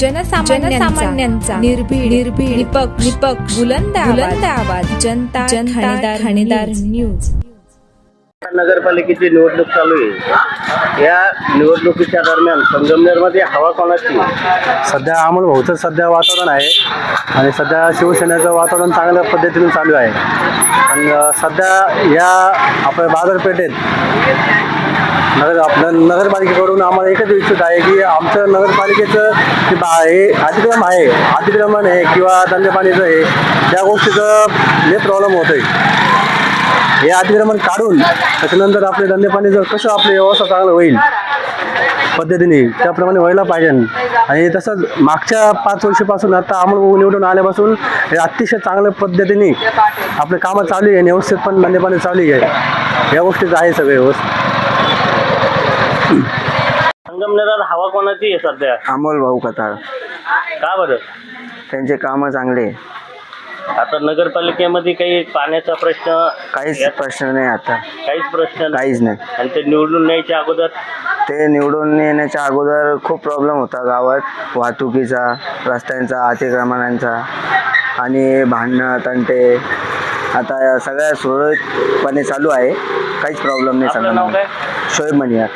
जनसामान्यांचा निर्भीड निर्भीड निपक्ष निपक्ष बुलंद बुलंद आवाज जनता जनता ठाणेदार न्यूज. नगरपालिकेची निवडणूक चालू आहे. या निवडणुकीच्या दरम्यान संगमनेरमध्ये हवा कोणाची? सध्या अमोल भाऊचं सध्या वातावरण आहे. आणि सध्या शिवसेनेचं वातावरण चांगल्या पद्धतीने चालू आहे. आणि सध्या या आपल्या बाजारपेठेत नगर आपल्या नगरपालिकेकडून आम्हाला एकच इच्छित आहे की आमचं नगरपालिकेचं जे बा हे अतिक्रम आहे अतिक्रमण आहे किंवा दंडपाणीचं आहे त्या गोष्टीचं लय प्रॉब्लेम होतं आहे हे अतिक्रमण काढून त्याच्यानंतर आपले धंदेपाणीचं कसं आपली व्यवस्था चांगलं होईल पद्धतीने त्याप्रमाणे व्हायला पाहिजे. आणि तसंच मागच्या पाच वर्षापासून आता अमोल निवडून आल्यापासून हे अतिशय चांगल्या पद्धतीने आपले कामं चालू आहे आणि व्यवस्थित पण धंदेपाणी चालू आहे. या गोष्टीचं आहे सगळे व्यवस्थित. संगमनेरात हवा कोणाची आहे सध्या? अमोल भाऊ कताळ का बरं? त्यांचे कामं चांगले आता नगरपालिकेमध्ये काही पाण्याचा प्रश्न काहीच यात प्रश्न नाही आता. काहीच प्रश्न नाही. काहीच नाही. आणि ते निवडून यायच्या अगोदर? ते निवडून येण्याच्या अगोदर खूप प्रॉब्लेम होता गावात. वाहतुकीचा रस्त्यांचा अतिक्रमणांचा आणि भांडणं तंटे. आता या सगळ्या सुरळीतपणे चालू आहे. काहीच प्रॉब्लेम नाही आपलं नाव काय? शोएब मनिया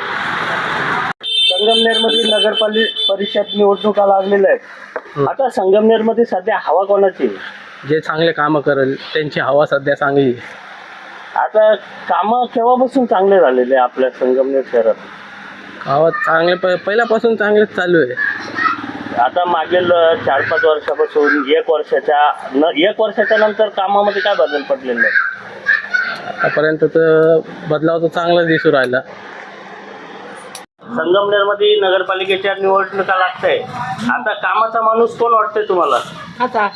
संगमनेरमध्ये नगरपालिका परिषद निवडणुका लागलेल्या आहेत. आता संगमनेरमध्ये सध्या हवा कोणाची? आहे? जे चांगले कामं करेल त्यांची हवा सध्या चांगली आहे. आता कामं केव्हापासून चांगले झालेले आहे आपल्या संगमनेर शहरात? गावात चांगले प पहिल्यापासून चांगलेच चालू आहे. आता मागील अ, चार पाच वर्षापासून एक वर्षाच्या न एक वर्षाच्या नंतर कामामध्ये काय बदल पडलेले आहे? आतापर्यंत तर बदलाव तर चांगलाच दिसू राहिला. संगमनेरमध्ये नगरपालिकेच्या निवडणुका लागतंय आता कामाचा माणूस कोण वाटतंय तुम्हाला? खाता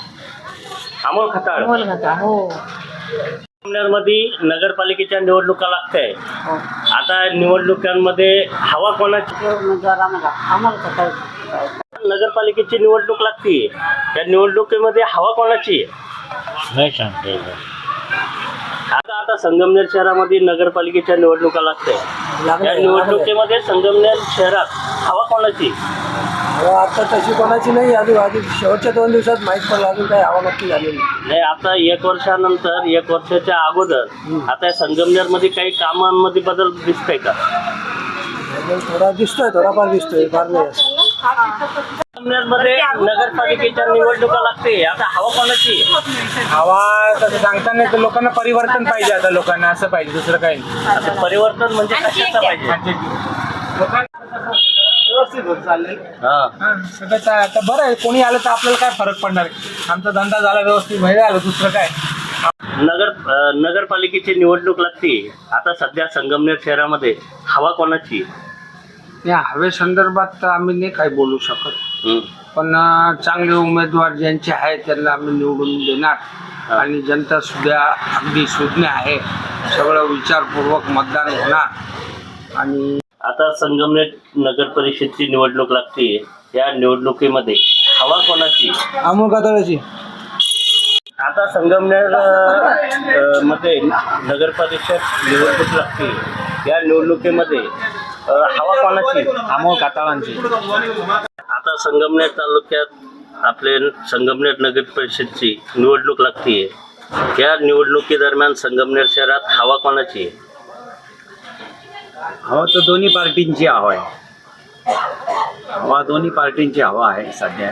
अमोल खताळ. बोल खाता हो. संगमनेरमध्ये नगरपालिकेच्या निवडणुका लागतंय. हो. आता निवडणुकांमध्ये हवा कोणाची? आम्हाला नगरपालिकेची निवडणूक लागते त्या निवडणुकीमध्ये हवा कोणाची? आता आता संगमनेर शहरामध्ये नगरपालिकेच्या निवडणुका लागतंय. त्या निवडणुकीमध्ये संगमनेर शहरात हवा कोणाची? आता तशी कोणाची नाही अजून अजून शेवटच्या दोन दिवसात माहीत पडलं अजून काही हवा नक्की झालेली नाही. आता एक वर्षानंतर एक वर्षाच्या अगोदर आता या संगमनेरमध्ये काही कामांमध्ये बदल दिसतंय का? थोडा दिसतोय थोडाफार दिसतोय फार नाही. असं. नगरपालिकेच्या निवडणुका लागते आता हवा कोणाची? हवा तसं सांगता नाही तर लोकांना परिवर्तन पाहिजे आता लोकांना असं पाहिजे दुसरं काही नाही. आता परिवर्तन म्हणजे कशाचं पाहिजे? लोकांना व्यवस्थित होत चाललंय. हा. हा, सगळं चा- आता बरं आहे. कोणी आलं तर आपल्याला काय फरक पडणार? आहे? आमचा धंदा झाला व्यवस्थित म्हणजे झालं. दुसरं काय? नगर अ, नगरपालिकेची निवडणूक लागते. आता सध्या संगमनेर शहरामध्ये हवा कोणाची? या हवेसंदर्भात तर आम्ही नाही काही बोलू शकत. हं. पण अं, चांगले उमेदवार ज्यांचे आहेत त्यांना आम्ही निवडून देणार. आणि जनता सुद्धा अगदी सुज्ञ आहे. सगळं विचारपूर्वक मतदान होणार. आणि आता संगमनेर नगर परिषदची निवडणूक लागते या निवडणुकीमध्ये हवा कोणाची? अमोल कातळाची. आता संगमनेर अ, मध्ये नगर परिषद निवडणूक लागते या निवडणुकीमध्ये अ, हवा कोणाची? अमोल काताळांची. आता संगमनेर तालुक्यात आपले संगमनेर नगर परिषदची निवडणूक लागते या निवडणुकीदरम्यान संगमनेर शहरात हवा कोणाची? आहे? हवा तर दोन्ही पार्टींची हवा आहे. हवा दोन्ही पार्टींची हवा आहे सध्या.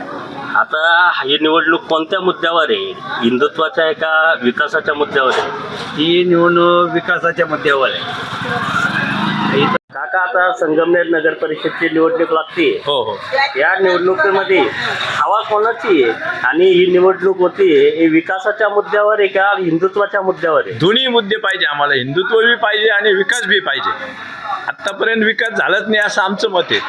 आता ही निवडणूक कोणत्या मुद्द्यावर आहे? हिंदुत्वाच्या आहे का विकासाच्या मुद्द्यावर आहे? ही निवडणूक विकासाच्या मुद्द्यावर आहे. काका आता संगमनेर नगर परिषदची निवडणूक लागते हो हो. या निवडणुकीमध्ये हवा कोणाची आहे? आणि ही निवडणूक होतीये हे विकासाच्या मुद्द्यावर आहे का हिंदुत्वाच्या मुद्द्यावर आहे? दोन्ही मुद्दे पाहिजे आम्हाला. हिंदुत्व बी पाहिजे आणि विकास बी पाहिजे. आत्तापर्यंत विकास झालाच नाही असं आमचं मत आहे.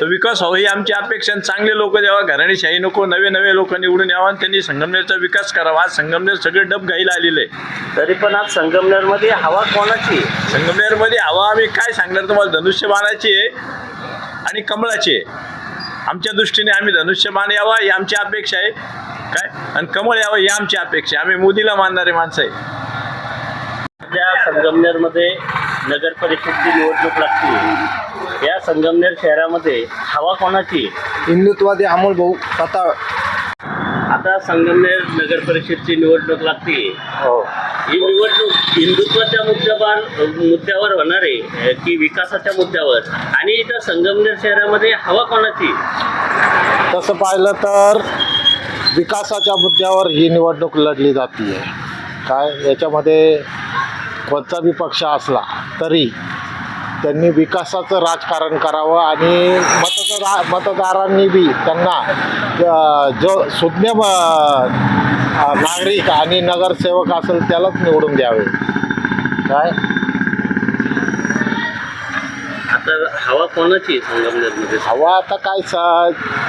तर विकास हवा ही आमची अपेक्षा आणि चांगले लोक जेव्हा घराणीशाही नको नवे नवे लोक निवडून यावा आणि त्यांनी संगमनेरचा विकास करावा. आज संगमनेर सगळे डब गाईला आलेलं आहे तरी पण आज संगमनेरमध्ये हवा कोणाची आहे? संगमनेरमध्ये हवा आम्ही काय सांगणार तुम्हाला? धनुष्यबाणाची आहे आणि कमळाची आहे. आमच्या दृष्टीने आम्ही धनुष्यबाण यावा ही आमची अपेक्षा आहे. काय? आणि कमळ यावं ही आमची अपेक्षा आहे. आम्ही मोदीला मानणारे माणसं आहे. सध्या संगमनेरमध्ये नगर परिषदची निवडणूक लागते. या संगमनेर शहरामध्ये हवा कोणाची? आहे? हिंदुत्वादी अमोल भाऊ स्वतः आता संगमनेर नगर परिषदची निवडणूक लागते. हो. ही निवडणूक हिंदुत्वाच्या मुद्द्यावर मुद्द्यावर होणार आहे की विकासाच्या मुद्द्यावर. आणि इथं संगमनेर शहरामध्ये हवा कोणाची? तसं पाहिलं तर विकासाच्या मुद्द्यावर ही निवडणूक लढली जाते काय? याच्यामध्ये कोणता बी पक्ष असला तरी त्यांनी विकासाचं राजकारण करावं आणि मतदारा मतदारांनी बी त्यांना जो सुज्ञ नागरिक आणि नगरसेवक असेल त्यालाच निवडून द्यावे. काय? आता हवा कोणाची संगमनेरमध्ये? हवा आता काय स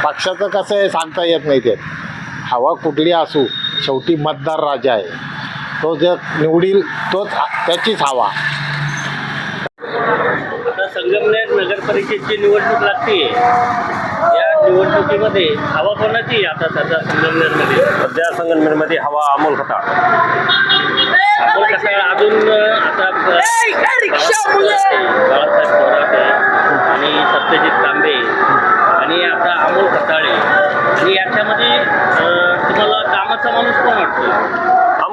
पक्षाचं कसं आहे सांगता येत नाही ते. हवा कुठली असू शेवटी मतदार राजा आहे. तो जे निवडील तोच त्याचीच हवा. आता संगमनेर नगर परिषदची निवडणूक लागते या निवडणुकीमध्ये हवा कोणाची आहे आता सध्या संगमनेरमध्ये? सध्या संगमनेरमध्ये हवा अमोल खताळ आपण कसं अजून आता बाळासाहेब थोरात आणि सत्यजित तांबे आणि आता अमोल खताळे आणि याच्यामध्ये अं, तुम्हाला कामाचा माणूस कोण वाटतो?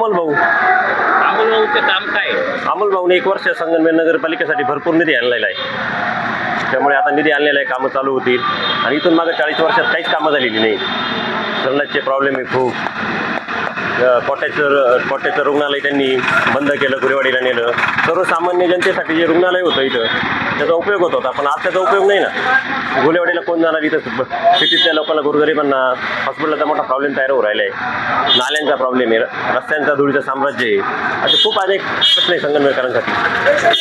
अमोल भाऊ. अमोल भाऊचं काम काय? अमोल भाऊने एक वर्ष संगमनेर नगरपालिकेसाठी भरपूर निधी आणलेला आहे. त्यामुळे आता निधी आणलेला आहे कामं चालू होतील. आणि इथून मागं चाळीस वर्षात काहीच कामं झालेली नाही. धरणाचे प्रॉब्लेम आहे खूप. कोट्याचं कोट्याचं रुग्णालय त्यांनी बंद केलं गुरेवाडीला नेलं. सर्वसामान्य जनतेसाठी जे रुग्णालय होतं इथं त्याचा उपयोग होत होता पण आज त्याचा उपयोग नाही ना. गुलेवाडीला कोण जाणार इथं? सिटीतल्या लोकांना गुरुगरिबांना हॉस्पिटलचा मोठा प्रॉब्लेम तयार होऊ राहिला आहे नाल्यांचा प्रॉब्लेम आहे रस्त्यांचा धुळीचं साम्राज्य आहे. असे खूप अनेक प्रश्न आहे संगनमेकरांसाठी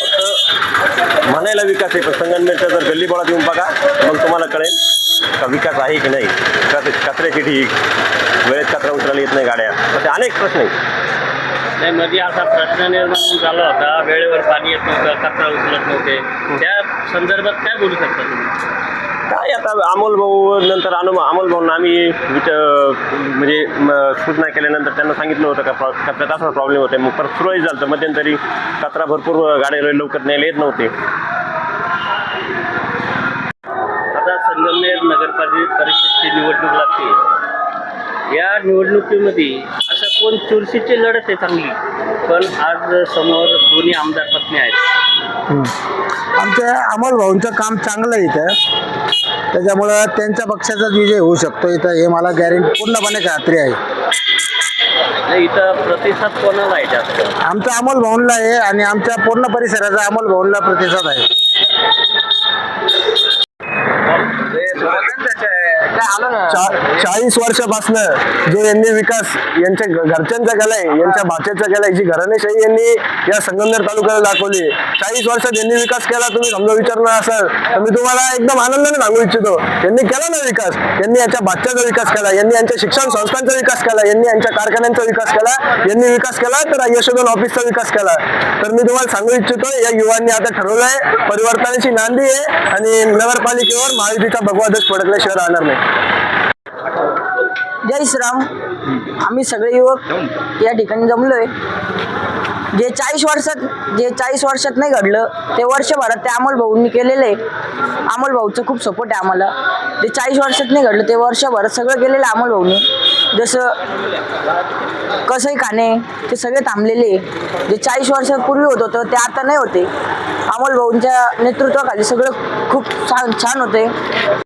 फक्त म्हणायला विकास आहे पण संगनमेरचा जर गल्लीबोळात येऊन बघा मग तुम्हाला कळेल का विकास आहे की नाही. कचऱ्याची ठीक वेळेत कचरा उचलायला येत नाही गाड्या. असे अनेक प्रश्न आहेत. नाही मध्ये असा प्रश्न निर्माण झाला होता. वेळेवर पाणी येत नव्हतं कचरा उचलत नव्हते. त्या संदर्भात काय बोलू शकता तुम्ही? काय आता अमोल भाऊ नंतर अनु अमोल भाऊंना आम्ही विच म्हणजे सूचना केल्यानंतर त्यांना सांगितलं होतं का कचऱ्यात असा प्रॉब्लेम होते मग परत सुरळीत झालं तर मध्यंतरी कचरा भरपूर गाड्या लवकर न्यायला येत नव्हते. आता संगमनेर नगर परि- परिषदची निवडणूक लागते. या निवडणुकीमध्ये कोण चुरशीची लढत आहे चांगली पण आज समोर दोन्ही आमदार पत्नी आहेत. आमच्या अमोल भाऊंचं काम चांगलं आहे इथं. त्याच्यामुळं त्यांच्या पक्षाचाच विजय होऊ शकतो इथं हे मला गॅरंटी पूर्णपणे खात्री आहे. नाही, इथं प्रतिसाद कोणाला आहे जास्त? आमचा अमोल भाऊंला आहे आणि आमच्या पूर्ण परिसराचा अमोल भाऊंला प्रतिसाद आहे चा- चाळीस वर्षापासून जो यांनी विकास यांच्या घरच्यांचा केलाय यांच्या भाच्याचा केलाय जी घराणेशाही यांनी या संगमनेर तालुक्याला दाखवली. चाळीस वर्षात यांनी विकास केला तुम्ही समजा विचारणार असाल तर मी तुम्हाला एकदम आनंदाने सांगू इच्छितो. यांनी केला ना विकास? यांनी यांच्या भाच्याचा विकास केला यांनी यांच्या शिक्षण संस्थांचा विकास केला यांनी यांच्या कारखान्यांचा विकास केला यांनी विकास केला तर यशोधन ऑफिसचा विकास केला. तर मी तुम्हाला सांगू इच्छितो या युवांनी आता ठरवलंय परिवर्तनाची नांदी आहे आणि नगरपालिकेवर महायुतीचा भगवा ध्वज फडकल्याशिवाय राहणार नाही. जय श्रीराम. आम्ही सगळे युवक या ठिकाणी जमलोय. जे चाळीस वर्षात जे चाळीस वर्षात नाही घडलं ते वर्षभरात ते अमोल भाऊंनी केलेलं आहे. अमोल भाऊचं खूप सपोर्ट आहे आम्हाला. जे चाळीस वर्षात नाही घडलं ते वर्षभरात सगळं केलेलं आहे अमोल भाऊनी. जसं कसंही खाणे ते सगळे थांबलेले जे चाळीस वर्षापूर्वी होत होतं ते आता नाही होते. अमोल भाऊंच्या नेतृत्वाखाली सगळं खूप छान छान होते